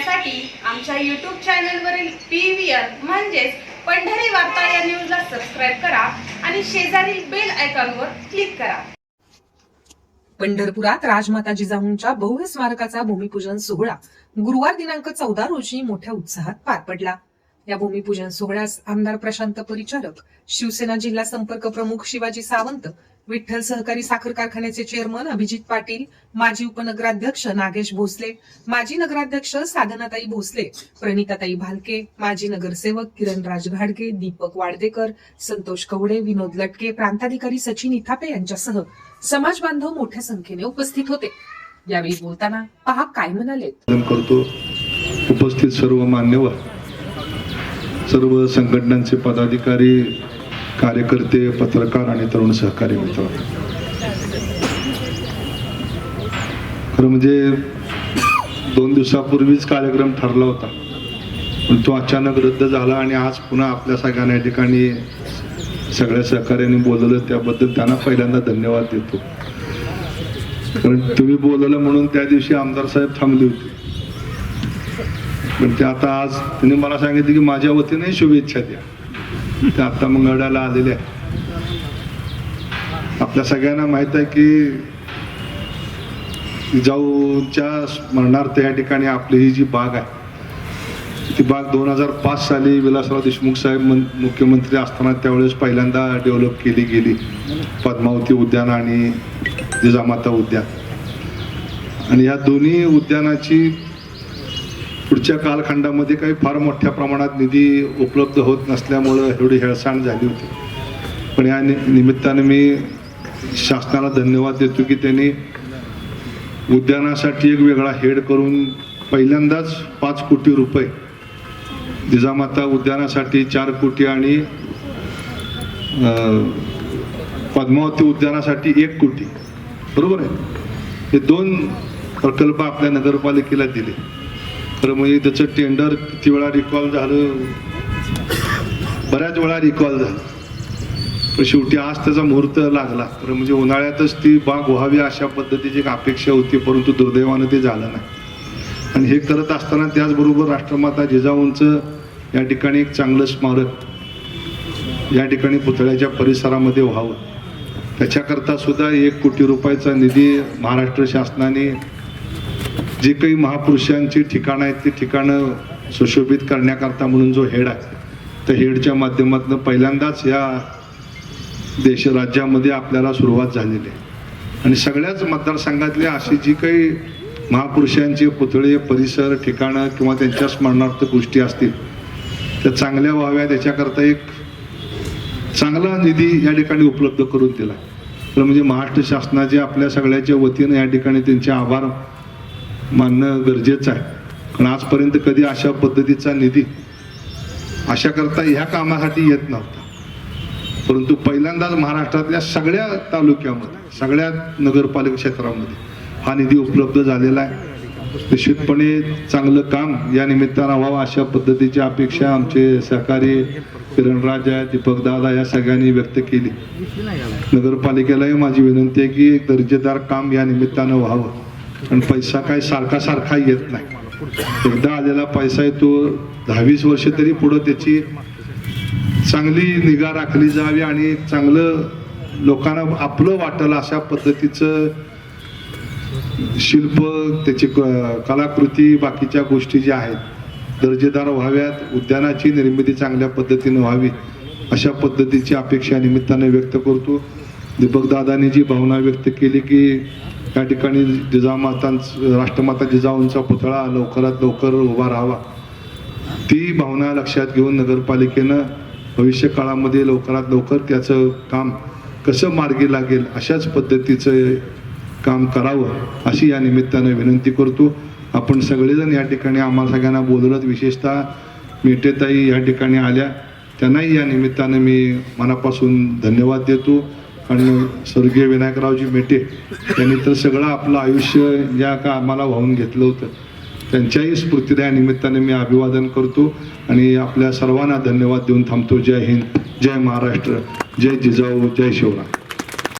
पाहण्यासाठी आमच्या यूट्यूब चॅनलवरील पी व्ही आर म्हणजेच पंढरी वार्ता या न्यूजला सबस्क्राईब करा आणि शेजारील बेल आयकॉनवर क्लिक करा. पंढरपुरात राजमाता जिजाऊंच्या भव्य स्मारकाचा भूमिपूजन सोहळा गुरुवार दिनांक चौदा रोजी मोठ्या उत्साहात पार पडला. या भूमिपूजन सोहळ्यास आमदार प्रशांत परिचारक शिवसेना जिल्हा संपर्क प्रमुख शिवाजी सावंत विठ्ठल सहकारी साखर कारखान्याचे चेअरमन अभिजित पाटील माजी उपनगराध्यक्ष नागेश भोसले माजी नगराध्यक्ष साधनाताई भोसले प्रणिताताई भालके माजी नगरसेवक किरण राजघाडगे दीपक वाडदेकर संतोष कवडे विनोद लटके प्रांताधिकारी सचिन इथापे यांच्यासह समाज बांधव मोठ्या संख्येने उपस्थित होते. यावेळी बोलताना पहा काय म्हणाले करतो. उपस्थित सर्व मान्यवर सर्व संघटनांचे पदाधिकारी कार्यकर्ते पत्रकार आणि तरुण सहकारी मित्र. खरं म्हणजे दोन दिवसापूर्वीच कार्यक्रम ठरला होता. पण तो अचानक रद्द झाला आणि आज पुन्हा आपल्या सगळ्यांना या ठिकाणी सगळ्या सहकार्यांनी बोलवलं. त्याबद्दल त्यांना पहिल्यांदा धन्यवाद देतो. कारण तुम्ही बोलवलं म्हणून त्या दिवशी आमदार साहेब थांबले होते. पण ते आता आज त्यांनी मला सांगितलं की माझ्या वतीने शुभेच्छा द्या. ते आत्ता मंगळाला आलेले आहे आपल्या सगळ्यांना माहीत आहे की जाऊच्या स्मरणार्थ या ठिकाणी आपली ही जी बाग आहे ती बाग दोन हजार पाच साली विलासराव देशमुख साहेब मुख्यमंत्री असताना त्यावेळेस पहिल्यांदा डेव्हलप केली गेली. पद्मावती उद्यान आणि जिजामाता उद्यान. आणि या दोन्ही उद्यानाची पुढच्या कालखंडामध्ये काही फार मोठ्या प्रमाणात निधी उपलब्ध होत नसल्यामुळं एवढी हेळसांड झाली होती. पण या नि- निमित्ताने मी शासनाला धन्यवाद देतो की त्यांनी उद्यानासाठी एक वेगळा हेड करून पहिल्यांदाच पाच कोटी रुपये जिजामाता उद्यानासाठी चार कोटी आणि पद्मावती उद्यानासाठी एक कोटी. बरोबर आहे? हे दोन प्रकल्प आपल्या नगरपालिकेला दिले. तर म्हणजे त्याचं टेंडर किती वेळा रिकॉल झालं. बऱ्याच वेळा रिकॉल झालं. पण शेवटी आज त्याचा मुहूर्त लागला. तर म्हणजे उन्हाळ्यातच ती बाग व्हावी अशा पद्धतीची एक अपेक्षा होती परंतु दुर्दैवानं ते झालं नाही. आणि हे करत असताना त्याचबरोबर राष्ट्रमाता जिजाऊंचं या ठिकाणी एक चांगलं स्मारक या ठिकाणी पुतळ्याच्या परिसरामध्ये व्हावं. त्याच्याकरता सुद्धा एक कोटी रुपयाचा निधी महाराष्ट्र शासनाने जे काही महापुरुषांची ठिकाणं आहेत ती ठिकाणं सुशोभित करण्याकरता म्हणून जो हेड आहे त्या हेडच्या माध्यमातून पहिल्यांदाच या देश राज्यामध्ये आपल्याला सुरुवात झालेली आहे. आणि सगळ्याच मतदारसंघातली अशी जी काही महापुरुषांची पुतळे परिसर ठिकाणं किंवा त्यांच्या स्मरणार्थ गोष्टी असतील त्या चांगल्या व्हाव्या त्याच्याकरता एक चांगला निधी या ठिकाणी उपलब्ध करून दिला तर म्हणजे महाराष्ट्र शासनाचे आपल्या सगळ्याच्या वतीनं या ठिकाणी त्यांचे आभार मानणं गरजेचं आहे. कारण आजपर्यंत कधी अशा पद्धतीचा निधी अशा करता ह्या कामासाठी येत नव्हता. परंतु पहिल्यांदाच महाराष्ट्रातल्या सगळ्या तालुक्यामध्ये सगळ्या नगरपालिका क्षेत्रामध्ये हा निधी उपलब्ध झालेला आहे. निश्चितपणे चांगलं काम या निमित्तानं व्हावं अशा पद्धतीची अपेक्षा आमचे सहकारी किरणराजा दीपक दादा या सगळ्यांनी व्यक्त केली. नगरपालिकेलाही माझी विनंती आहे की एक दर्जेदार काम या निमित्तानं व्हावं. आणि पैसा काय सारखा सारखा येत नाही. एकदा आलेला पैसा आहे तो दहावीस वर्ष तरी पुढं त्याची चांगली निगा राखली जावी आणि चांगलं लोकांना आपलं वाटलं अशा पद्धतीचं शिल्प त्याची क- कलाकृती बाकीच्या गोष्टी ज्या आहेत दर्जेदार व्हाव्यात उद्यानाची निर्मिती चांगल्या पद्धतीने व्हावी अशा पद्धतीची अपेक्षा निमित्ताने व्यक्त करतो. दीपक दादांनी जी भावना व्यक्त केली की या ठिकाणी जिजामातांचं राष्ट्रमाता जिजाऊंचा पुतळा लवकरात लवकर उभा राहावा. ती भावना लक्षात घेऊन नगरपालिकेनं भविष्य काळामध्ये लवकरात लवकर त्याचं काम कसं मार्गी लागेल अशाच पद्धतीचं काम करावं अशी या निमित्तानं विनंती करतो. आपण सगळेजण या ठिकाणी आम्हाला सगळ्यांना बोलवत विशेषतः मेटेताई या ठिकाणी आल्या. त्यांनाही या निमित्तानं मी मनापासून धन्यवाद देतो. आणि स्वर्गीय विनायकरावजी मेटे यांनी तर सगळं आपलं आयुष्य या का आम्हाला वाहून घेतलं होतं. त्यांच्याही स्फूर्तीला या निमित्ताने मी अभिवादन करतो आणि आपल्या सर्वांना धन्यवाद देऊन थांबतो. जय हिंद जय महाराष्ट्र जय जिजाऊ जय शिवराय.